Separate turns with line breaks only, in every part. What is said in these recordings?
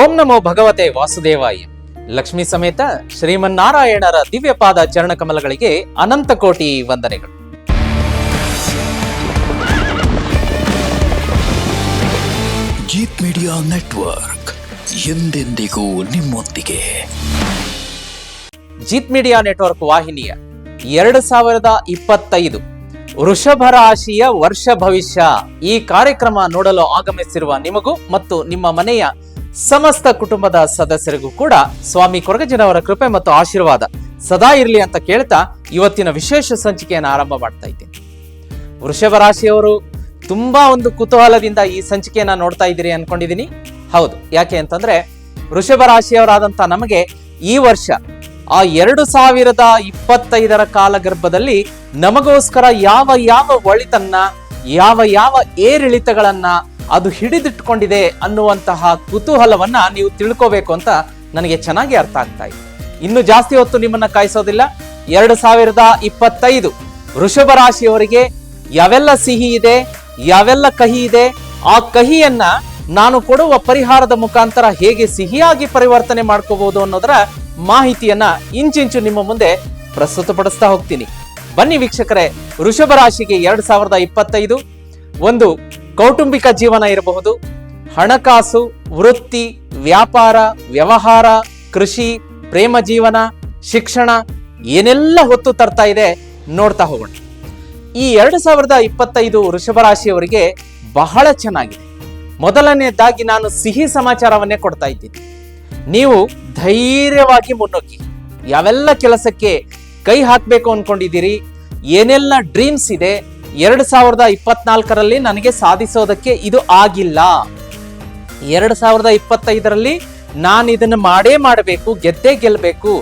ಓಂ ನಮೋ ಭಗವತೆ ವಾಸುದೇವಾಯ. ಲಕ್ಷ್ಮೀ ಸಮೇತ ಶ್ರೀಮನ್ನಾರಾಯಣರ ದಿವ್ಯಪಾದ ಚರಣ ಕಮಲಗಳಿಗೆ ಅನಂತ ಕೋಟಿ ವಂದನೆಗಳು.
ಜೀತ್ ಮೀಡಿಯಾ ನೆಟ್ವರ್ಕ್ ಎಂದೆಂದಿಗೂ ನಿಮ್ಮೊಂದಿಗೆ.
ಜೀತ್ ಮೀಡಿಯಾ ನೆಟ್ವರ್ಕ್ ವಾಹಿನಿಯ ಎರಡು ಸಾವಿರದ ಇಪ್ಪತ್ತೈದು ವೃಷಭ ರಾಶಿಯ ವರ್ಷ ಭವಿಷ್ಯ ಈ ಕಾರ್ಯಕ್ರಮ ನೋಡಲು ಆಗಮಿಸಿರುವ ನಿಮಗೂ ಮತ್ತು ನಿಮ್ಮ ಮನೆಯ ಸಮಸ್ತ ಕುಟುಂಬದ ಸದಸ್ಯರಿಗೂ ಕೂಡ ಸ್ವಾಮಿ ಕೊರಗಜನವರ ಕೃಪೆ ಮತ್ತು ಆಶೀರ್ವಾದ ಸದಾ ಇರಲಿ ಅಂತ ಕೇಳ್ತಾ ಇವತ್ತಿನ ವಿಶೇಷ ಸಂಚಿಕೆಯನ್ನು ಆರಂಭ ಮಾಡ್ತಾ ಇದ್ದೀನಿ. ವೃಷಭ ರಾಶಿಯವರು ತುಂಬಾ ಒಂದು ಕುತೂಹಲದಿಂದ ಈ ಸಂಚಿಕೆಯನ್ನ ನೋಡ್ತಾ ಇದ್ದೀರಿ ಅನ್ಕೊಂಡಿದ್ದೀನಿ. ಹೌದು, ಯಾಕೆ ಅಂತಂದ್ರೆ ವೃಷಭ ರಾಶಿಯವರಾದಂತ ನಮಗೆ ಈ ವರ್ಷ, ಆ ಎರಡು ಸಾವಿರದ ಇಪ್ಪತ್ತೈದರ ಕಾಲಗರ್ಭದಲ್ಲಿ ನಮಗೋಸ್ಕರ ಯಾವ ಯಾವ ಒಳಿತನ್ನ, ಯಾವ ಯಾವ ಏರಿಳಿತಗಳನ್ನ ಅದು ಹಿಡಿದಿಟ್ಕೊಂಡಿದೆ ಅನ್ನುವಂತಹ ಕುತೂಹಲವನ್ನ ನೀವು ತಿಳ್ಕೋಬೇಕು ಅಂತ ನನಗೆ ಚೆನ್ನಾಗಿ ಅರ್ಥ ಆಗ್ತಾ ಇದೆ. ಇನ್ನು ಜಾಸ್ತಿ ಹೊತ್ತು ನಿಮ್ಮನ್ನ ಕಾಯಿಸೋದಿಲ್ಲ. ಎರಡು ಸಾವಿರದ ಇಪ್ಪತ್ತೈದು ವೃಷಭ ರಾಶಿಯವರಿಗೆ ಯಾವೆಲ್ಲ ಸಿಹಿ ಇದೆ, ಯಾವೆಲ್ಲ ಕಹಿ ಇದೆ, ಆ ಕಹಿಯನ್ನ ನಾನು ಕೊಡುವ ಪರಿಹಾರದ ಮುಖಾಂತರ ಹೇಗೆ ಸಿಹಿಯಾಗಿ ಪರಿವರ್ತನೆ ಮಾಡ್ಕೋಬಹುದು ಅನ್ನೋದರ ಮಾಹಿತಿಯನ್ನ ಇಂಚಿಂಚು ನಿಮ್ಮ ಮುಂದೆ ಪ್ರಸ್ತುತಪಡಿಸ್ತಾ ಹೋಗ್ತೀನಿ. ಬನ್ನಿ ವೀಕ್ಷಕರೇ, ವೃಷಭ ರಾಶಿಗೆ ಎರಡ್ ಸಾವಿರದ ಇಪ್ಪತ್ತೈದು ಒಂದು ಕೌಟುಂಬಿಕ ಜೀವನ ಇರಬಹುದು. ಹಣಕಾಸು, ವೃತ್ತಿ, ವ್ಯಾಪಾರ, ವ್ಯವಹಾರ, ಕೃಷಿ, ಪ್ರೇಮ ಜೀವನ, ಶಿಕ್ಷಣ ಏನೆಲ್ಲ ಹೊತ್ತು ತರ್ತಾ ಇದೆ ನೋಡ್ತಾ ಹೋಗೋಣ. ಈ ಎರಡು ಸಾವಿರದ ಇಪ್ಪತ್ತೈದು ವೃಷಭ ರಾಶಿಯವರಿಗೆ ಬಹಳ ಚೆನ್ನಾಗಿದೆ. ಮೊದಲನೇದಾಗಿ ನಾನು ಸಿಹಿ ಸಮಾಚಾರವನ್ನೇ ಕೊಡ್ತಾ ಇದ್ದೀನಿ. ನೀವು ಧೈರ್ಯವಾಗಿ ಮುನ್ನುಗ್ಗಿ ಯಾವೆಲ್ಲ ಕೆಲಸಕ್ಕೆ ಕೈ ಹಾಕಬೇಕು ಅನ್ಕೊಂಡಿದ್ದೀರಿ? ಏನೆಲ್ಲ ಡ್ರೀಮ್ಸ್ ಇದೆ? ಎರಡು ಸಾವಿರದ ಇಪ್ಪತ್ನಾಲ್ಕರಲ್ಲಿ ನನಗೆ ಸಾಧಿಸೋದಕ್ಕೆ ಇದು ಆಗಿಲ್ಲ. ಎರಡು ಸಾವಿರದ ಇಪ್ಪತ್ತೈದರಲ್ಲಿ ನಾನು ಇದನ್ನ ಮಾಡೇ ಮಾಡಬೇಕು, ಗೆದ್ದೇ ಗೆಲ್ಲಬೇಕು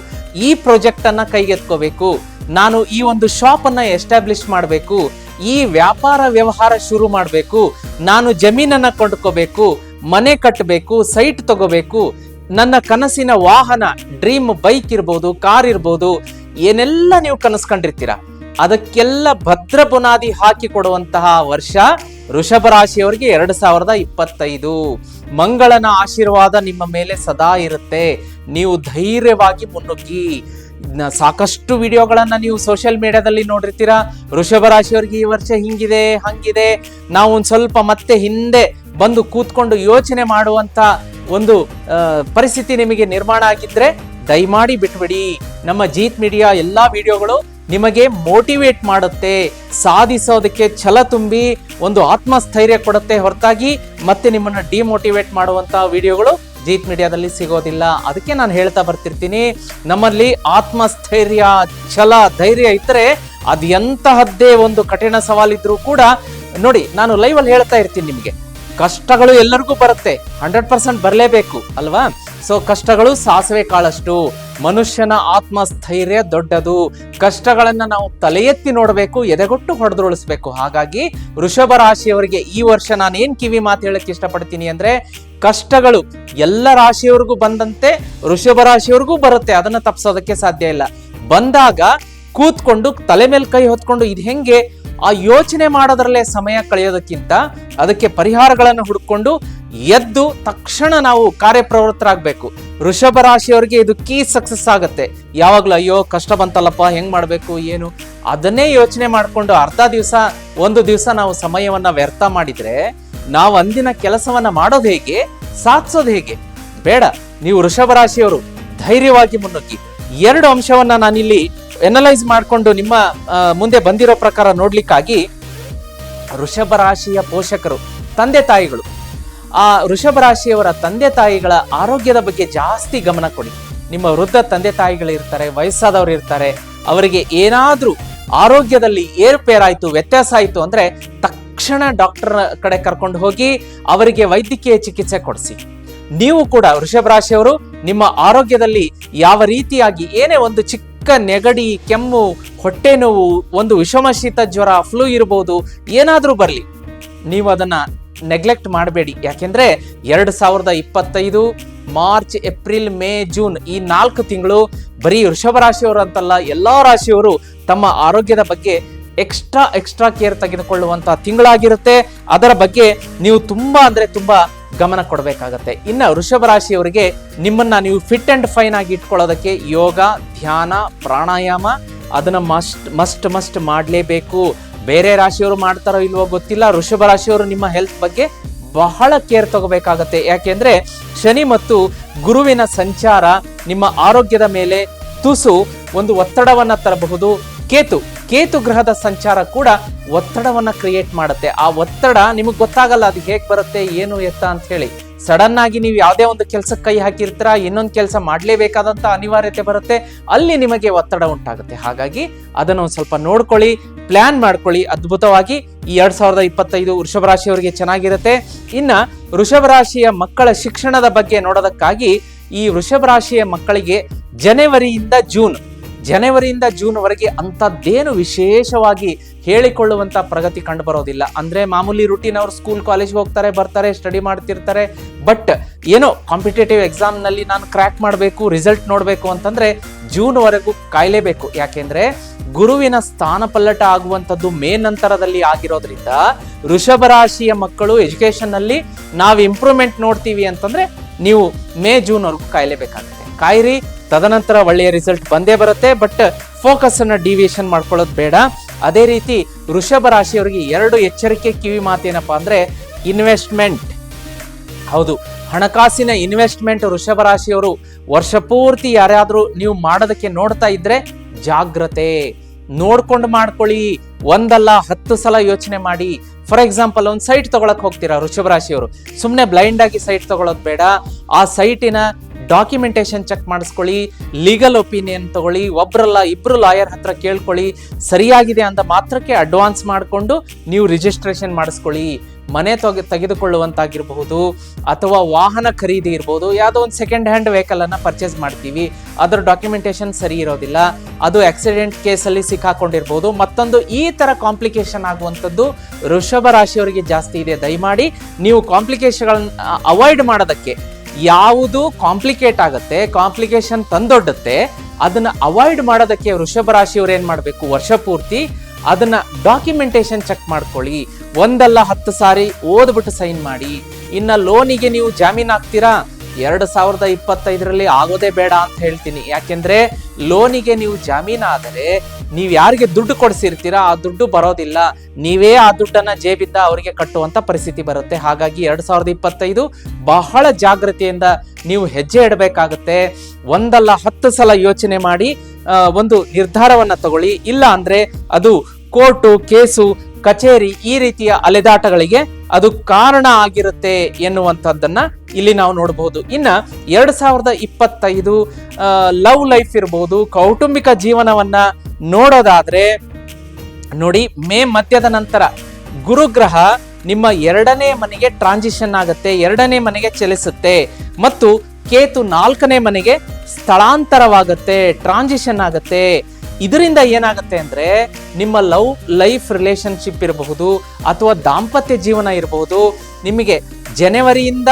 ಈ ಪ್ರಾಜೆಕ್ಟ್ ಅನ್ನ ಕೈಗೆತ್ಕೋಬೇಕು, ನಾನು ಈ ಒಂದು ಶಾಪ್ ಅನ್ನ ಎಸ್ಟಾಬ್ಲಿಷ್ ಮಾಡಬೇಕು, ಈ ವ್ಯಾಪಾರ ವ್ಯವಹಾರ ಶುರು ಮಾಡಬೇಕು, ನಾನು ಜಮೀನನ್ನ ಕೊಂಡ್ಕೋಬೇಕು, ಮನೆ ಕಟ್ಟಬೇಕು ಸೈಟ್ ತಗೋಬೇಕು, ನನ್ನ ಕನಸಿನ ವಾಹನ ಡ್ರೀಮ್ ಬೈಕ್ ಇರ್ಬೋದು ಕಾರ್ ಇರ್ಬೋದು, ಏನೆಲ್ಲ ನೀವು ಕನಸು ಕಂಡಿರ್ತೀರ ಅದಕ್ಕೆಲ್ಲ ಭದ್ರ ಬುನಾದಿ ಹಾಕಿ ಕೊಡುವಂತಹ ವರ್ಷ ವೃಷಭ ರಾಶಿಯವರಿಗೆ ಎರಡು ಸಾವಿರದ ಇಪ್ಪತ್ತೈದು. ಮಂಗಳನ ಆಶೀರ್ವಾದ ನಿಮ್ಮ ಮೇಲೆ ಸದಾ ಇರುತ್ತೆ. ನೀವು ಧೈರ್ಯವಾಗಿ ಮುನ್ನುಗ್ಗಿ. ಸಾಕಷ್ಟು ವಿಡಿಯೋಗಳನ್ನ ನೀವು ಸೋಷಿಯಲ್ ಮೀಡಿಯಾದಲ್ಲಿ ನೋಡಿರ್ತೀರಾ. ವೃಷಭ ರಾಶಿಯವರಿಗೆ ಈ ವರ್ಷ ಹಿಂಗಿದೆ, ಹಂಗಿದೆ. ನಾವು ಒಂದು ಸ್ವಲ್ಪ ಮತ್ತೆ ಹಿಂದೆ ಬಂದು ಕೂತ್ಕೊಂಡು ಯೋಚನೆ ಮಾಡುವಂತ ಒಂದು ಪರಿಸ್ಥಿತಿ ನಿಮಗೆ ನಿರ್ಮಾಣ ಆಗಿದ್ರೆ ದಯಮಾಡಿ ಬಿಟ್ಬಿಡಿ. ನಮ್ಮ ಜೀತ್ ಮೀಡಿಯಾ ಎಲ್ಲಾ ವಿಡಿಯೋಗಳು ನಿಮಗೆ ಮೋಟಿವೇಟ್ ಮಾಡುತ್ತೆ, ಸಾಧಿಸೋದಕ್ಕೆ ಛಲ ತುಂಬಿ ಒಂದು ಆತ್ಮಸ್ಥೈರ್ಯ ಕೊಡುತ್ತೆ. ಹೊರತಾಗಿ ಮತ್ತೆ ನಿಮ್ಮನ್ನ ಡಿಮೋಟಿವೇಟ್ ಮಾಡುವಂತ ವಿಡಿಯೋಗಳು ಜೀತ್ ಮೀಡಿಯಾದಲ್ಲಿ ಸಿಗೋದಿಲ್ಲ. ಅದಕ್ಕೆ ನಾನು ಹೇಳ್ತಾ ಬರ್ತಿರ್ತೀನಿ, ನಮ್ಮಲ್ಲಿ ಆತ್ಮಸ್ಥೈರ್ಯ, ಛಲ, ಧೈರ್ಯ ಇದ್ದರೆ ಅದು ಎಂತಹದ್ದೇ ಒಂದು ಕಠಿಣ ಸವಾಲಿದ್ರೂ ಕೂಡ, ನೋಡಿ, ನಾನು ಲೈವ್ ಅಲ್ಲಿ ಹೇಳ್ತಾ ಇರ್ತೀನಿ ನಿಮಗೆ. ಕಷ್ಟಗಳು ಎಲ್ಲರಿಗೂ ಬರುತ್ತೆ ಹಂಡ್ರೆಡ್ ಪರ್ಸೆಂಟ್ ಬರಲೇಬೇಕು, ಅಲ್ವಾ? ಸೊ ಕಷ್ಟಗಳು ಸಾಸಿವೆ ಕಾಳಷ್ಟು. ಮನುಷ್ಯನ ಆತ್ಮಸ್ಥೈರ್ಯ ದೊಡ್ಡದು. ಕಷ್ಟಗಳನ್ನ ನಾವು ತಲೆ ಎತ್ತಿ ನೋಡಬೇಕು, ಎದೆಗೊಟ್ಟು ಹೊಡೆದುರುಳಿಸ್ಬೇಕು. ಹಾಗಾಗಿ ವೃಷಭ ರಾಶಿಯವರಿಗೆ ಈ ವರ್ಷ ನಾನು ಏನ್ ಕಿವಿ ಮಾತು ಹೇಳಕ್ಕೆ ಇಷ್ಟಪಡ್ತೀನಿ ಅಂದ್ರೆ, ಕಷ್ಟಗಳು ಎಲ್ಲ ರಾಶಿಯವರಿಗೂ ಬಂದಂತೆ ವೃಷಭ ರಾಶಿಯವರಿಗೂ ಬರುತ್ತೆ. ಅದನ್ನ ತಪ್ಪಿಸೋದಕ್ಕೆ ಸಾಧ್ಯ ಇಲ್ಲ. ಬಂದಾಗ ಕೂತ್ಕೊಂಡು ತಲೆ ಮೇಲೆ ಕೈ ಹೊತ್ಕೊಂಡು ಇದು ಹೆಂಗೆ? ಆ ಯೋಚನೆ ಮಾಡೋದ್ರಲ್ಲೇ ಸಮಯ ಕಳೆಯೋದಕ್ಕಿಂತ ಅದಕ್ಕೆ ಪರಿಹಾರಗಳನ್ನು ಹುಡುಕೊಂಡು ಎದ್ದು ತಕ್ಷಣ ನಾವು ಕಾರ್ಯಪ್ರವೃತ್ತರಾಗಬೇಕು. ಋಷಭ ರಾಶಿಯವರಿಗೆ ಇದು ಕೀ ಸಕ್ಸಸ್ ಆಗುತ್ತೆ. ಯಾವಾಗಲೂ ಅಯ್ಯೋ ಕಷ್ಟ ಬಂತಲ್ಲಪ್ಪ, ಹೆಂಗ್ ಮಾಡಬೇಕು, ಏನು? ಅದನ್ನೇ ಯೋಚನೆ ಮಾಡಿಕೊಂಡು ಅರ್ಧ ದಿವಸ, ಒಂದು ದಿವಸ ನಾವು ಸಮಯವನ್ನ ವ್ಯರ್ಥ ಮಾಡಿದ್ರೆ ನಾವು ಅಂದಿನ ಕೆಲಸವನ್ನ ಮಾಡೋದು ಹೇಗೆ, ಸಾಧಿಸೋದು ಹೇಗೆ? ಬೇಡ, ನೀವು ಋಷಭ ರಾಶಿಯವರು ಧೈರ್ಯವಾಗಿ ಮುನ್ನುಗ್ಗಿ. ಎರಡು ಅಂಶವನ್ನ ನಾನಿಲ್ಲಿ ಎನಲೈಸ್ ಮಾಡಿಕೊಂಡು ನಿಮ್ಮ ಮುಂದೆ ಬಂದಿರೋ ಪ್ರಕಾರ ನೋಡ್ಲಿಕ್ಕಾಗಿ ವೃಷಭ ರಾಶಿಯ ಪೋಷಕರು, ತಂದೆ ತಾಯಿಗಳು, ಆ ವೃಷಭ ರಾಶಿಯವರ ತಂದೆ ತಾಯಿಗಳ ಆರೋಗ್ಯದ ಬಗ್ಗೆ ಜಾಸ್ತಿ ಗಮನ ಕೊಡಿ. ನಿಮ್ಮ ವೃದ್ಧ ತಂದೆ ತಾಯಿಗಳು ಇರ್ತಾರೆ, ವಯಸ್ಸಾದವರು ಇರ್ತಾರೆ, ಅವರಿಗೆ ಏನಾದರೂ ಆರೋಗ್ಯದಲ್ಲಿ ಏರುಪೇರಾಯ್ತು, ವ್ಯತ್ಯಾಸ ಆಯಿತು ಅಂದ್ರೆ ತಕ್ಷಣ ಡಾಕ್ಟರ್ ಕಡೆ ಕರ್ಕೊಂಡು ಹೋಗಿ ಅವರಿಗೆ ವೈದ್ಯಕೀಯ ಚಿಕಿತ್ಸೆ ಕೊಡಿಸಿ. ನೀವು ಕೂಡ ವೃಷಭ ರಾಶಿಯವರು ನಿಮ್ಮ ಆರೋಗ್ಯದಲ್ಲಿ ಯಾವ ರೀತಿಯಾಗಿ ಏನೇ ಒಂದು ಚಿಕ್ಕ ನೆಗಡಿ, ಕೆಮ್ಮು, ಹೊಟ್ಟೆ ನೋವು, ಒಂದು ವಿಷಮ ಶೀತ ಜ್ವರ ಫ್ಲೂ ಇರಬಹುದು ಏನಾದರೂ ಬರಲಿ, ನೀವು ಅದನ್ನ ನೆಗ್ಲೆಕ್ಟ್ ಮಾಡಬೇಡಿ. ಯಾಕೆಂದ್ರೆ ಎರಡು ಸಾವಿರದ ಇಪ್ಪತ್ತೈದು ಮಾರ್ಚ್, ಏಪ್ರಿಲ್, ಮೇ, ಜೂನ್ ಈ ನಾಲ್ಕು ತಿಂಗಳು ಬರೀ ವೃಷಭ ರಾಶಿಯವರು ಅಂತಲ್ಲ, ಎಲ್ಲಾ ರಾಶಿಯವರು ತಮ್ಮ ಆರೋಗ್ಯದ ಬಗ್ಗೆ ಎಕ್ಸ್ಟ್ರಾ ಎಕ್ಸ್ಟ್ರಾ ಕೇರ್ ತೆಗೆದುಕೊಳ್ಳುವಂತಹ ತಿಂಗಳಾಗಿರುತ್ತೆ. ಅದರ ಬಗ್ಗೆ ನೀವು ತುಂಬಾ ಅಂದ್ರೆ ತುಂಬಾ ಗಮನ ಕೊಡಬೇಕಾಗತ್ತೆ. ಇನ್ನು ವೃಷಭ ರಾಶಿಯವರಿಗೆ ನಿಮ್ಮನ್ನ ನೀವು ಫಿಟ್ ಅಂಡ್ ಫೈನ್ ಆಗಿ ಇಟ್ಕೊಳ್ಳೋದಕ್ಕೆ ಯೋಗ, ಧ್ಯಾನ, ಪ್ರಾಣಾಯಾಮ ಅದನ್ನ ಮಸ್ಟ್ ಮಸ್ಟ್ ಮಸ್ಟ್ ಮಾಡಲೇಬೇಕು. ಬೇರೆ ರಾಶಿಯವರು ಮಾಡ್ತಾರೋ ಇಲ್ವೋ ಗೊತ್ತಿಲ್ಲ. ವೃಷಭ ರಾಶಿಯವರು ನಿಮ್ಮ ಹೆಲ್ತ್ ಬಗ್ಗೆ ಬಹಳ ಕೇರ್ ತಗೋಬೇಕಾಗತ್ತೆ. ಯಾಕೆಂದ್ರೆ ಶನಿ ಮತ್ತು ಗುರುವಿನ ಸಂಚಾರ ನಿಮ್ಮ ಆರೋಗ್ಯದ ಮೇಲೆ ತುಸು ಒಂದು ಒತ್ತಡವನ್ನ ತರಬಹುದು. ಕೇತು ಕೇತು ಗ್ರಹದ ಸಂಚಾರ ಕೂಡ ಒತ್ತಡವನ್ನ ಕ್ರಿಯೇಟ್ ಮಾಡುತ್ತೆ. ಆ ಒತ್ತಡ ನಿಮಗೆ ಗೊತ್ತಾಗಲ್ಲ ಅದು ಹೇಗ್ ಬರುತ್ತೆ, ಏನು ಎತ್ತ ಅಂತ ಹೇಳಿ. ಸಡನ್ ಆಗಿ ನೀವು ಯಾವುದೇ ಒಂದು ಕೆಲಸಕ್ಕೆ ಕೈ ಹಾಕಿರ್ತೀರ, ಇನ್ನೊಂದು ಕೆಲಸ ಮಾಡಲೇಬೇಕಾದಂತ ಅನಿವಾರ್ಯತೆ ಬರುತ್ತೆ. ಅಲ್ಲಿ ನಿಮಗೆ ಒತ್ತಡ ಉಂಟಾಗುತ್ತೆ. ಹಾಗಾಗಿ ಅದನ್ನು ಸ್ವಲ್ಪ ನೋಡ್ಕೊಳ್ಳಿ ಪ್ಲಾನ್ ಮಾಡ್ಕೊಳ್ಳಿ. ಅದ್ಭುತವಾಗಿ ಈ ಎರಡ್ ಸಾವಿರದ ಇಪ್ಪತ್ತೈದು ವೃಷಭ ರಾಶಿಯವರಿಗೆ ಚೆನ್ನಾಗಿರುತ್ತೆ. ಇನ್ನ ವೃಷಭ ರಾಶಿಯ ಮಕ್ಕಳ ಶಿಕ್ಷಣದ ಬಗ್ಗೆ ನೋಡೋದಕ್ಕಾಗಿ ಈ ವೃಷಭ ರಾಶಿಯ ಮಕ್ಕಳಿಗೆ ಜನವರಿಯಿಂದ ಜೂನ್ ಜನವರಿಯಿಂದ ಜೂನ್ ವರೆಗೆ ಅಂಥದ್ದೇನು ವಿಶೇಷವಾಗಿ ಹೇಳಿಕೊಳ್ಳುವಂಥ ಪ್ರಗತಿ ಕಂಡು ಬರೋದಿಲ್ಲ ಅಂದರೆ ಮಾಮೂಲಿ ರುಟೀನ್ ಅವರು ಸ್ಕೂಲ್ ಕಾಲೇಜ್ಗೆ ಹೋಗ್ತಾರೆ, ಬರ್ತಾರೆ ಸ್ಟಡಿ ಮಾಡ್ತಿರ್ತಾರೆ ಬಟ್ ಏನೋ ಕಾಂಪಿಟೇಟಿವ್ ಎಕ್ಸಾಮ್ನಲ್ಲಿ ನಾನು ಕ್ರ್ಯಾಕ್ ಮಾಡಬೇಕು ರಿಸಲ್ಟ್ ನೋಡಬೇಕು ಅಂತಂದರೆ ಜೂನ್ವರೆಗೂ ಕಾಯಲೇಬೇಕು. ಯಾಕೆಂದರೆ ಗುರುವಿನ ಸ್ಥಾನಪಲ್ಲಟ ಆಗುವಂಥದ್ದು ಮೇ ನಂತರದಲ್ಲಿ ಆಗಿರೋದ್ರಿಂದ ವೃಷಭ ರಾಶಿಯ ಮಕ್ಕಳು ಎಜುಕೇಷನ್ನಲ್ಲಿ ನಾವು ಇಂಪ್ರೂವ್ಮೆಂಟ್ ನೋಡ್ತೀವಿ ಅಂತಂದರೆ ನೀವು ಮೇ ಜೂನ್ವರೆಗೂ ಕಾಯಲೇಬೇಕಾಗುತ್ತೆ. ಕಾಯಿರಿ. ತದನಂತರ ಒಳ್ಳೆಯ ರಿಸಲ್ಟ್ ಬಂದೇ ಬರುತ್ತೆ. ಬಟ್ ಫೋಕಸ್ ಅನ್ನ ಡಿವಿಯೇಷನ್ ಮಾಡ್ಕೊಳ್ಳೋದು ಬೇಡ. ಅದೇ ರೀತಿ ವೃಷಭ ರಾಶಿಯವರಿಗೆ ಎರಡು ಎಚ್ಚರಿಕೆ ಕಿವಿ ಮಾತೇನಪ್ಪ ಅಂದ್ರೆ ಇನ್ವೆಸ್ಟ್ಮೆಂಟ್ ಹೌದು, ಹಣಕಾಸಿನ ಇನ್ವೆಸ್ಟ್ಮೆಂಟ್ ವೃಷಭ ರಾಶಿಯವರು ವರ್ಷ ಪೂರ್ತಿ ಯಾರಾದರೂ ನೀವು ಮಾಡೋದಕ್ಕೆ ನೋಡ್ತಾ ಇದ್ರೆ ಜಾಗ್ರತೆ. ನೋಡ್ಕೊಂಡು ಮಾಡ್ಕೊಳ್ಳಿ. ಒಂದಲ್ಲ ಹತ್ತು ಸಲ ಯೋಚನೆ ಮಾಡಿ. ಫಾರ್ ಎಕ್ಸಾಂಪಲ್ ಒಂದು ಸೈಟ್ ತಗೊಳಕ್ ಹೋಗ್ತೀರಾ ವೃಷಭ ರಾಶಿಯವರು? ಸುಮ್ಮನೆ ಬ್ಲೈಂಡ್ ಆಗಿ ಸೈಟ್ ತಗೊಳ್ಳೋದು ಬೇಡ. ಆ ಸೈಟಿನ ಡಾಕ್ಯುಮೆಂಟೇಶನ್ ಚೆಕ್ ಮಾಡಿಸ್ಕೊಳ್ಳಿ ಲೀಗಲ್ ಒಪಿನಿಯನ್ ತಗೊಳ್ಳಿ, ಒಬ್ರಲ್ಲ ಇಬ್ರು ಲಾಯರ್ ಹತ್ರ ಕೇಳ್ಕೊಳ್ಳಿ, ಸರಿಯಾಗಿದೆ ಅಂತ ಮಾತ್ರಕ್ಕೆ ಅಡ್ವಾನ್ಸ್ ಮಾಡಿಕೊಂಡು ನೀವು ರಿಜಿಸ್ಟ್ರೇಷನ್ ಮಾಡಿಸ್ಕೊಳ್ಳಿ. ಮನೆ ತೊಗೆ, ತೆಗೆದುಕೊಳ್ಳುವಂತಾಗಿರಬಹುದು, ಅಥವಾ ವಾಹನ ಖರೀದಿ ಇರ್ಬೋದು, ಯಾವುದೋ ಒಂದು ಸೆಕೆಂಡ್ ಹ್ಯಾಂಡ್ ವೆಹಿಕಲನ್ನು ಪರ್ಚೇಸ್ ಮಾಡ್ತೀವಿ. ಅದರ ಡಾಕ್ಯುಮೆಂಟೇಶನ್ ಸರಿ ಇರೋದಿಲ್ಲ. ಅದು ಆಕ್ಸಿಡೆಂಟ್ ಕೇಸಲ್ಲಿ ಸಿಕ್ಕಾಕೊಂಡಿರ್ಬೋದು. ಮತ್ತೊಂದು ಈ ಥರ ಕಾಂಪ್ಲಿಕೇಶನ್ ಆಗುವಂಥದ್ದು ವೃಷಭ ರಾಶಿಯವರಿಗೆ ಜಾಸ್ತಿ ಇದೆ. ದಯಮಾಡಿ ನೀವು ಕಾಂಪ್ಲಿಕೇಶನ್ಗಳನ್ನ ಅವಾಯ್ಡ್ ಮಾಡೋದಕ್ಕೆ ಯಾವುದು ಕಾಂಪ್ಲಿಕೇಟ್ ಆಗುತ್ತೆ ಕಾಂಪ್ಲಿಕೇಶನ್ ತಂದೊಡ್ಡುತ್ತೆ, ಅದನ್ನ ಅವಾಯ್ಡ್ ಮಾಡೋದಕ್ಕೆ ವೃಷಭ ರಾಶಿಯವ್ರು ಏನ್ ಮಾಡಬೇಕು? ವರ್ಷ ಪೂರ್ತಿ ಅದನ್ನ ಡಾಕ್ಯುಮೆಂಟೇಶನ್ ಚೆಕ್ ಮಾಡ್ಕೊಳ್ಳಿ. ಒಂದಲ್ಲ ಹತ್ತು ಸಾರಿ ಓದ್ಬಿಟ್ಟು ಸೈನ್ ಮಾಡಿ. ಇನ್ನ ಲೋನಿಗೆ ನೀವು ಜಾಮೀನು ಹಾಕ್ತೀರಾ? ಎರಡು ಸಾವಿರದ ಇಪ್ಪತ್ತೈದರಲ್ಲಿ ಆಗೋದೇ ಬೇಡ ಅಂತ ಹೇಳ್ತೀನಿ. ಯಾಕೆಂದ್ರೆ, ಲೋನಿಗೆ ನೀವು ಜಾಮೀನು ಆದರೆ ನೀವು ಯಾರಿಗೆ ದುಡ್ಡು ಕೊಡಿಸಿರ್ತೀರಾ, ಆ ದುಡ್ಡು ಬರೋದಿಲ್ಲ. ನೀವೇ ಆ ದುಡ್ಡನ್ನ ಜೇಬಿಂದ ಅವರಿಗೆ ಕಟ್ಟುವಂತ ಪರಿಸ್ಥಿತಿ ಬರುತ್ತೆ. ಹಾಗಾಗಿ ಎರಡ್ ಸಾವಿರದ ಇಪ್ಪತ್ತೈದು ಬಹಳ ಜಾಗ್ರತೆಯಿಂದ ನೀವು ಹೆಜ್ಜೆ ಇಡಬೇಕಾಗುತ್ತೆ. ಒಂದಲ್ಲ ಹತ್ತು ಸಲ ಯೋಚನೆ ಮಾಡಿ ಒಂದು ನಿರ್ಧಾರವನ್ನ ತಗೊಳ್ಳಿ. ಇಲ್ಲ ಅಂದ್ರೆ ಅದು ಕೋರ್ಟು, ಕೇಸು ಕಚೇರಿ ಈ ರೀತಿಯ ಅಲೆದಾಟಗಳಿಗೆ ಅದು ಕಾರಣ ಆಗಿರುತ್ತೆ ಎನ್ನುವಂಥದ್ದನ್ನ ಇಲ್ಲಿ ನಾವು ನೋಡಬಹುದು. ಇನ್ನ ಎರಡ್ ಸಾವಿರದ ಇಪ್ಪತ್ತೈದು ಲವ್ ಲೈಫ್ ಇರಬಹುದು ಕೌಟುಂಬಿಕ ಜೀವನವನ್ನ ನೋಡೋದಾದ್ರೆ, ನೋಡಿ ಮೇ ಮಧ್ಯದ ನಂತರ ಗುರುಗ್ರಹ ನಿಮ್ಮ ಎರಡನೇ ಮನೆಗೆ ಟ್ರಾನ್ಸಿಷನ್ ಆಗುತ್ತೆ, ಎರಡನೇ ಮನೆಗೆ ಚಲಿಸುತ್ತೆ ಮತ್ತು ಕೇತು ನಾಲ್ಕನೇ ಮನೆಗೆ ಸ್ಥಳಾಂತರವಾಗುತ್ತೆ ಟ್ರಾನ್ಸಿಷನ್ ಆಗುತ್ತೆ. ಇದರಿಂದ ಏನಾಗುತ್ತೆ ಅಂದರೆ ನಿಮ್ಮ ಲವ್ ಲೈಫ್ ರಿಲೇಷನ್ಶಿಪ್ ಇರಬಹುದು ಅಥವಾ ದಾಂಪತ್ಯ ಜೀವನ ಇರಬಹುದು. ನಿಮಗೆ ಜನವರಿಯಿಂದ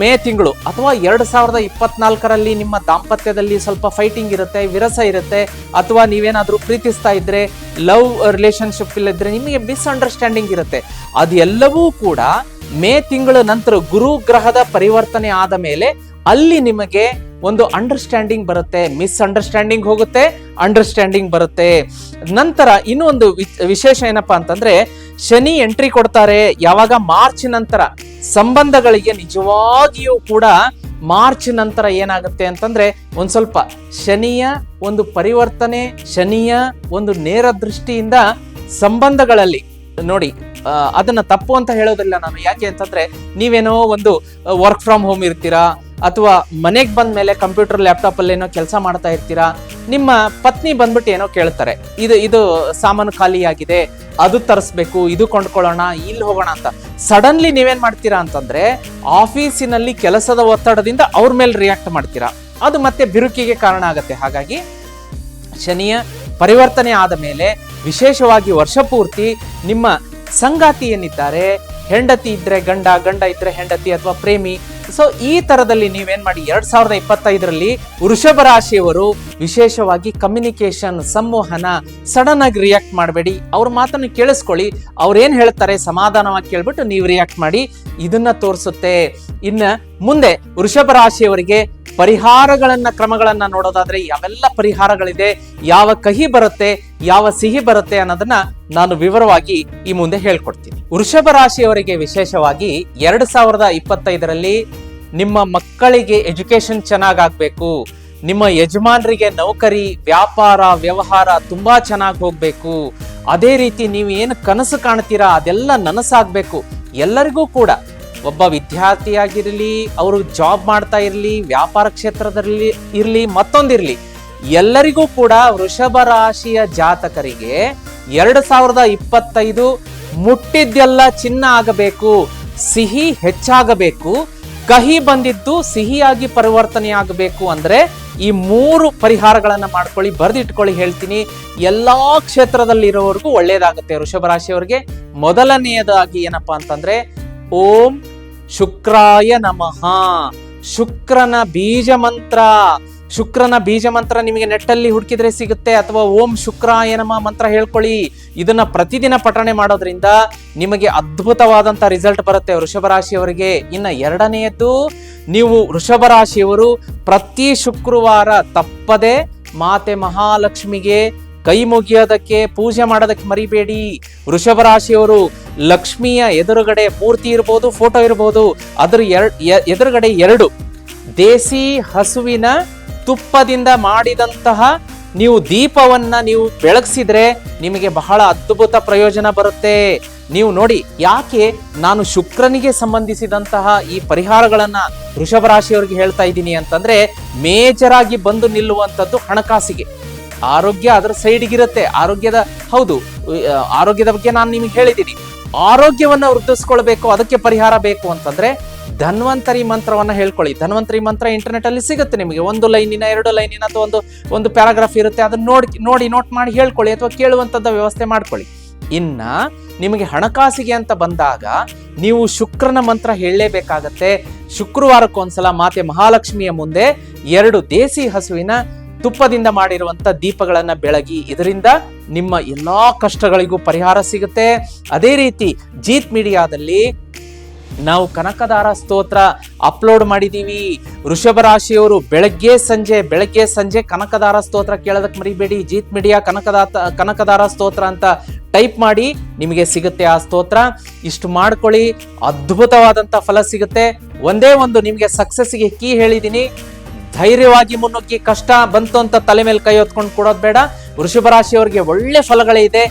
ಮೇ ತಿಂಗಳು ಅಥವಾ ಎರಡು ಸಾವಿರದ ಇಪ್ಪತ್ನಾಲ್ಕರಲ್ಲಿ ನಿಮ್ಮ ದಾಂಪತ್ಯದಲ್ಲಿ ಸ್ವಲ್ಪ ಫೈಟಿಂಗ್ ಇರುತ್ತೆ, ವಿರಸ ಇರುತ್ತೆ ಅಥವಾ ನೀವೇನಾದರೂ ಪ್ರೀತಿಸ್ತಾ ಇದ್ದರೆ ಲವ್ ರಿಲೇಷನ್ಶಿಪ್ ಇಲ್ಲದ್ರೆ ನಿಮಗೆ ಮಿಸ್ಅಂಡರ್ಸ್ಟ್ಯಾಂಡಿಂಗ್ ಇರುತ್ತೆ. ಅದೆಲ್ಲವೂ ಕೂಡ ಮೇ ತಿಂಗಳ ನಂತರ ಗುರು ಗ್ರಹದ ಪರಿವರ್ತನೆ ಆದ ಮೇಲೆ ಅಲ್ಲಿ ನಿಮಗೆ ಒಂದು ಅಂಡರ್ಸ್ಟ್ಯಾಂಡಿಂಗ್ ಬರುತ್ತೆ ಮಿಸ್ ಅಂಡರ್ಸ್ಟ್ಯಾಂಡಿಂಗ್ ಹೋಗುತ್ತೆ ಅಂಡರ್ಸ್ಟ್ಯಾಂಡಿಂಗ್ ಬರುತ್ತೆ. ನಂತರ ಇನ್ನೂ ಒಂದು ವಿಶೇಷ ಏನಪ್ಪಾ ಅಂತಂದ್ರೆ, ಶನಿ ಎಂಟ್ರಿ ಕೊಡ್ತಾರೆ, ಯಾವಾಗ ಮಾರ್ಚ್ ನಂತರ. ಸಂಬಂಧಗಳಿಗೆ ನಿಜವಾಗಿಯೂ ಕೂಡ ಮಾರ್ಚ್ ನಂತರ ಏನಾಗುತ್ತೆ ಅಂತಂದ್ರೆ, ಒಂದ್ ಸ್ವಲ್ಪ ಶನಿಯ ಒಂದು ಪರಿವರ್ತನೆ, ಶನಿಯ ಒಂದು ನೇರ ದೃಷ್ಟಿಯಿಂದ ಸಂಬಂಧಗಳಲ್ಲಿ, ನೋಡಿ ಅದನ್ನ ತಪ್ಪು ಅಂತ ಹೇಳೋದಿಲ್ಲ ನಾನು. ಯಾಕೆ ಅಂತಂದ್ರೆ, ನೀವೇನೋ ಒಂದು ವರ್ಕ್ ಫ್ರಮ್ ಹೋಮ್ ಇರ್ತೀರಾ ಅಥವಾ ಮನೆಗೆ ಬಂದ ಮೇಲೆ ಕಂಪ್ಯೂಟರ್ ಲ್ಯಾಪ್ಟಾಪ್ ಅಲ್ಲಿ ಏನೋ ಕೆಲಸ ಮಾಡ್ತಾ ಇರ್ತೀರಾ, ನಿಮ್ಮ ಪತ್ನಿ ಬಂದ್ಬಿಟ್ಟು ಏನೋ ಕೇಳ್ತಾರೆ, ಇದು ಇದು ಸಾಮಾನು ಖಾಲಿಯಾಗಿದೆ, ಅದು ತರಿಸ್ಬೇಕು, ಇದು ಕೊಂಡ್ಕೊಳ್ಳೋಣ, ಇಲ್ಲಿ ಹೋಗೋಣ ಅಂತ. ಸಡನ್ಲಿ ನೀವೇನ್ ಮಾಡ್ತೀರಾ ಅಂತಂದ್ರೆ, ಆಫೀಸಿನಲ್ಲಿ ಕೆಲಸದ ಒತ್ತಡದಿಂದ ಅವ್ರ ಮೇಲೆ ರಿಯಾಕ್ಟ್ ಮಾಡ್ತೀರಾ. ಅದು ಮತ್ತೆ ಬಿರುಕಿಗೆ ಕಾರಣ ಆಗತ್ತೆ. ಹಾಗಾಗಿ ಶನಿಯ ಪರಿವರ್ತನೆ ಆದ ಮೇಲೆ ವಿಶೇಷವಾಗಿ ವರ್ಷ ಪೂರ್ತಿ ನಿಮ್ಮ ಸಂಗಾತಿ ಏನಿದ್ದಾರೆ, ಹೆಂಡತಿ ಇದ್ರೆ ಗಂಡ ಗಂಡ ಇದ್ರೆ ಹೆಂಡತಿ ಅಥವಾ ಪ್ರೇಮಿ ಸೊ ಈ ತರದಲ್ಲಿ ನೀವೇನ್ ಮಾಡಿ? ಎರಡ್ ಸಾವಿರದ ಇಪ್ಪತ್ತೈದರಲ್ಲಿ ವೃಷಭ ರಾಶಿಯವರು ವಿಶೇಷವಾಗಿ ಕಮ್ಯುನಿಕೇಶನ್ ಸಂವಹನ ಸಡನ್ ಆಗಿ ರಿಯಾಕ್ಟ್ ಮಾಡಬೇಡಿ. ಅವ್ರ ಮಾತನ್ನು ಕೇಳಿಸ್ಕೊಳ್ಳಿ. ಅವ್ರೇನ್ ಹೇಳ್ತಾರೆ? ಸಮಾಧಾನವಾಗಿ ಕೇಳ್ಬಿಟ್ಟು ನೀವು ರಿಯಾಕ್ಟ್ ಮಾಡಿ. ಇದನ್ನ ತೋರಿಸುತ್ತೆ. ಇನ್ನ ಮುಂದೆ ವೃಷಭ ರಾಶಿಯವರಿಗೆ ಪರಿಹಾರಗಳನ್ನ, ಕ್ರಮಗಳನ್ನ ನೋಡೋದಾದ್ರೆ ಯಾವೆಲ್ಲ ಪರಿಹಾರಗಳಿದೆ? ಯಾವ ಕಹಿ ಬರುತ್ತೆ? ಯಾವ ಸಿಹಿ ಬರುತ್ತೆ ಅನ್ನೋದನ್ನ ನಾನು ವಿವರವಾಗಿ ಈ ಮುಂದೆ ಹೇಳ್ಕೊಡ್ತೀನಿ. ವೃಷಭ ರಾಶಿಯವರಿಗೆ ವಿಶೇಷವಾಗಿ ಎರಡ್ ಸಾವಿರದ ಇಪ್ಪತ್ತೈದರಲ್ಲಿ ನಿಮ್ಮ ಮಕ್ಕಳಿಗೆ ಎಜುಕೇಶನ್ ಚೆನ್ನಾಗಾಗಬೇಕು, ನಿಮ್ಮ ಯಜಮಾನರಿಗೆ ನೌಕರಿ, ವ್ಯಾಪಾರ, ವ್ಯವಹಾರ ತುಂಬ ಚೆನ್ನಾಗಿ ಹೋಗಬೇಕು. ಅದೇ ರೀತಿ ನೀವು ಏನು ಕನಸು ಕಾಣ್ತೀರಾ, ಅದೆಲ್ಲ ನನಸಾಗಬೇಕು. ಎಲ್ಲರಿಗೂ ಕೂಡ. ಒಬ್ಬ ವಿದ್ಯಾರ್ಥಿಯಾಗಿರಲಿ ಅವರು ಜಾಬ್ ಮಾಡ್ತಾ ಇರಲಿ, ವ್ಯಾಪಾರ ಕ್ಷೇತ್ರದಲ್ಲಿ ಇರಲಿ, ಮತ್ತೊಂದಿರಲಿ, ಎಲ್ಲರಿಗೂ ಕೂಡ ವೃಷಭ ರಾಶಿಯ ಜಾತಕರಿಗೆ ಎರಡು ಸಾವಿರದ ಇಪ್ಪತ್ತೈದು ಮುಟ್ಟಿದ್ದೆಲ್ಲ ಚಿನ್ನ ಆಗಬೇಕು, ಸಿಹಿ ಹೆಚ್ಚಾಗಬೇಕು ಕಹಿ ಬಂದಿದ್ದು ಸಿಹಿಯಾಗಿ ಪರಿವರ್ತನೆ ಆಗಬೇಕು ಅಂದ್ರೆ ಈ ಮೂರು ಪರಿಹಾರಗಳನ್ನು ಮಾಡ್ಕೊಳ್ಳಿ, ಬರೆದಿಟ್ಕೊಳ್ಳಿ ಹೇಳ್ತೀನಿ. ಎಲ್ಲಾ ಕ್ಷೇತ್ರದಲ್ಲಿರೋವರೆಗೂ ಒಳ್ಳೇದಾಗುತ್ತೆ ವೃಷಭ ರಾಶಿಯವರಿಗೆ ಮೊದಲನೆಯದಾಗಿ ಏನಪ್ಪಾ ಅಂತಂದ್ರೆ, ಓಂ ಶುಕ್ರಾಯ ನಮಃ. ಶುಕ್ರನ ಬೀಜ ಮಂತ್ರ ಶುಕ್ರನ ಬೀಜ ಮಂತ್ರ ನಿಮಗೆ ನೆಟ್ಟಲ್ಲಿ ಹುಡುಕಿದ್ರೆ ಸಿಗುತ್ತೆ ಅಥವಾ ಓಂ ಶುಕ್ರಾಯ ಏನಮ್ಮ ಮಂತ್ರ ಹೇಳ್ಕೊಳ್ಳಿ. ಇದನ್ನ ಪ್ರತಿದಿನ ಪಠಣೆ ಮಾಡೋದ್ರಿಂದ ನಿಮಗೆ ಅದ್ಭುತವಾದಂತ ರಿಸಲ್ಟ್ ಬರುತ್ತೆ ವೃಷಭ ರಾಶಿಯವರಿಗೆ ಇನ್ನ ಎರಡನೆಯದ್ದು, ನೀವು ವೃಷಭ ರಾಶಿಯವರು ಪ್ರತಿ ಶುಕ್ರವಾರ ತಪ್ಪದೆ ಮಾತೆ ಮಹಾಲಕ್ಷ್ಮಿಗೆ ಕೈ ಮುಗಿಯೋದಕ್ಕೆ, ಪೂಜೆ ಮಾಡೋದಕ್ಕೆ ಮರಿಬೇಡಿ. ವೃಷಭ ರಾಶಿಯವರು ಲಕ್ಷ್ಮಿಯ ಎದುರುಗಡೆ ಮೂರ್ತಿ ಇರ್ಬೋದು ಫೋಟೋ ಇರ್ಬೋದು. ಅದ್ರ ಎರಡು ಎದುರುಗಡೆ ಎರಡು, ದೇಸಿ ಹಸುವಿನ ತುಪ್ಪದಿಂದ ಮಾಡಿದಂತಹ ನೀವು ದೀಪವನ್ನ ನೀವು ಬೆಳಗಿಸಿದ್ರೆ ನಿಮಗೆ ಬಹಳ ಅದ್ಭುತ ಪ್ರಯೋಜನ ಬರುತ್ತೆ. ನೀವು ನೋಡಿ ಯಾಕೆ ನಾನು ಶುಕ್ರನಿಗೆ ಸಂಬಂಧಿಸಿದಂತಹ ಈ ಪರಿಹಾರಗಳನ್ನ ವೃಷಭ ರಾಶಿಯವರಿಗೆ ಹೇಳ್ತಾ ಇದ್ದೀನಿ ಅಂತಂದ್ರೆ ಮೇಜರ್ ಆಗಿ ಬಂದು ನಿಲ್ಲುವಂಥದ್ದು ಹಣಕಾಸಿಗೆ. ಆರೋಗ್ಯ ಅದರ ಸೈಡ್ಗಿರುತ್ತೆ. ಆರೋಗ್ಯದ ಹೌದು ಆರೋಗ್ಯದ ಬಗ್ಗೆ ನಾನು ನಿಮಗೆ ಹೇಳಿದ್ದೀನಿ. ಆರೋಗ್ಯವನ್ನು ವೃದ್ಧಿಸ್ಕೊಳ್ಬೇಕು, ಅದಕ್ಕೆ ಪರಿಹಾರ ಬೇಕು ಅಂತಂದ್ರೆ ಧನ್ವಂತರಿ ಮಂತ್ರವನ್ನು ಹೇಳ್ಕೊಳ್ಳಿ. ಧನ್ವಂತರಿ ಮಂತ್ರ ಇಂಟರ್ನೆಟ್ ಅಲ್ಲಿ ಸಿಗುತ್ತೆ ನಿಮಗೆ. ಒಂದು ಲೈನಿನ, ಎರಡು ಲೈನಿನ ಅಥವಾ ಒಂದು ಒಂದು ಪ್ಯಾರಾಗ್ರಾಫ್ ಇರುತ್ತೆ. ಅದನ್ನ ನೋಡಿ ನೋಡಿ ನೋಟ್ ಮಾಡಿ ಹೇಳ್ಕೊಳ್ಳಿ ಅಥವಾ ಕೇಳುವಂತದ್ದ ವ್ಯವಸ್ಥೆ ಮಾಡ್ಕೊಳ್ಳಿ. ಇನ್ನ ನಿಮಗೆ ಹಣಕಾಸಿಗೆ ಅಂತ ಬಂದಾಗ ನೀವು ಶುಕ್ರನ ಮಂತ್ರ ಹೇಳಲೇಬೇಕಾಗತ್ತೆ. ಶುಕ್ರವಾರಕ್ಕೊಂದ್ಸಲ ಮಾತೆ ಮಹಾಲಕ್ಷ್ಮಿಯ ಮುಂದೆ ಎರಡು ದೇಸಿ ಹಸುವಿನ ತುಪ್ಪದಿಂದ ಮಾಡಿರುವಂತ ದೀಪಗಳನ್ನ ಬೆಳಗಿ, ಇದರಿಂದ ನಿಮ್ಮ ಎಲ್ಲಾ ಕಷ್ಟಗಳಿಗೂ ಪರಿಹಾರ ಸಿಗುತ್ತೆ. ಅದೇ ರೀತಿ ಜೀತ್ ಮೀಡಿಯಾದಲ್ಲಿ ನಾವು ಕನಕದಾರ ಸ್ತೋತ್ರ ಅಪ್ಲೋಡ್ ಮಾಡಿದ್ದೀವಿ ವೃಷಭ ರಾಶಿಯವರು ಬೆಳಗ್ಗೆ ಸಂಜೆ ಬೆಳಗ್ಗೆ ಸಂಜೆ ಕನಕದಾರ ಸ್ತೋತ್ರ ಕೇಳೋದಕ್ಕೆ ಮರಿಬೇಡಿ. ಜೀತ್ ಮೀಡಿಯಾ ಕನಕದಾತ, ಕನಕದಾರ ಸ್ತೋತ್ರ ಅಂತ ಟೈಪ್ ಮಾಡಿ ನಿಮಗೆ ಸಿಗುತ್ತೆ ಆ ಸ್ತೋತ್ರ. ಇಷ್ಟು ಮಾಡ್ಕೊಳ್ಳಿ. ಅದ್ಭುತವಾದಂಥ ಫಲ ಸಿಗುತ್ತೆ. ಒಂದೇ ಒಂದು ನಿಮಗೆ ಸಕ್ಸಸ್ಗೆ ಕೀ ಹೇಳಿದ್ದೀನಿ ಧೈರ್ಯವಾಗಿ ಮುನ್ನುಗ್ಗಿ ಕಷ್ಟ ಬಂತು ಅಂತ ತಲೆ ಮೇಲೆ ಕೈ ಹೊತ್ಕೊಂಡು ಕೊಡೋದು ಬೇಡ. ವೃಷಭ ರಾಶಿಯವರಿಗೆ ಒಳ್ಳೆ ಫಲಗಳೇ ಇದೆ.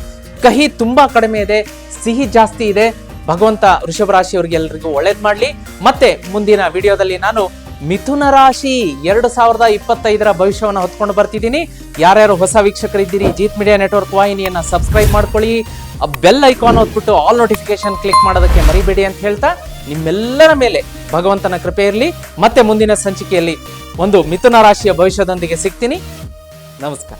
ಕಹಿ ತುಂಬ ಕಡಿಮೆ ಇದೆ. ಸಿಹಿ ಜಾಸ್ತಿ ಇದೆ. ಭಗವಂತ ವೃಷಭ ರಾಶಿಯವರಿಗೆ ಎಲ್ರಿಗೂ ಒಳ್ಳೇದ್ ಮಾಡಲಿ. ಮತ್ತೆ ಮುಂದಿನ ವಿಡಿಯೋದಲ್ಲಿ ನಾನು ಮಿಥುನ ರಾಶಿ ಎರಡು ಸಾವಿರದ ಇಪ್ಪತ್ತೈದರ ಭವಿಷ್ಯವನ್ನು ಹೊತ್ಕೊಂಡು ಬರ್ತಿದ್ದೀನಿ. ಯಾರ್ಯಾರು ಹೊಸ ವೀಕ್ಷಕರಿದ್ದೀರಿ, ಜೀತ್ ಮೀಡಿಯಾ ನೆಟ್ವರ್ಕ್ ವಾಹಿನಿಯನ್ನು ಸಬ್ಸ್ಕ್ರೈಬ್ ಮಾಡ್ಕೊಳ್ಳಿ. ಬೆಲ್ ಐಕಾನ್ ಹೊತ್ಬಿಟ್ಟು ಆಲ್ ನೋಟಿಫಿಕೇಶನ್ ಕ್ಲಿಕ್ ಮಾಡೋದಕ್ಕೆ ಮರಿಬೇಡಿ ಅಂತ ಹೇಳ್ತಾ ನಿಮ್ಮೆಲ್ಲರ ಮೇಲೆ ಭಗವಂತನ ಕೃಪೆ ಇರಲಿ. ಮತ್ತೆ ಮುಂದಿನ ಸಂಚಿಕೆಯಲ್ಲಿ ಒಂದು ಮಿಥುನ ರಾಶಿಯ ಭವಿಷ್ಯದೊಂದಿಗೆ ಸಿಗ್ತೀನಿ. ನಮಸ್ಕಾರ.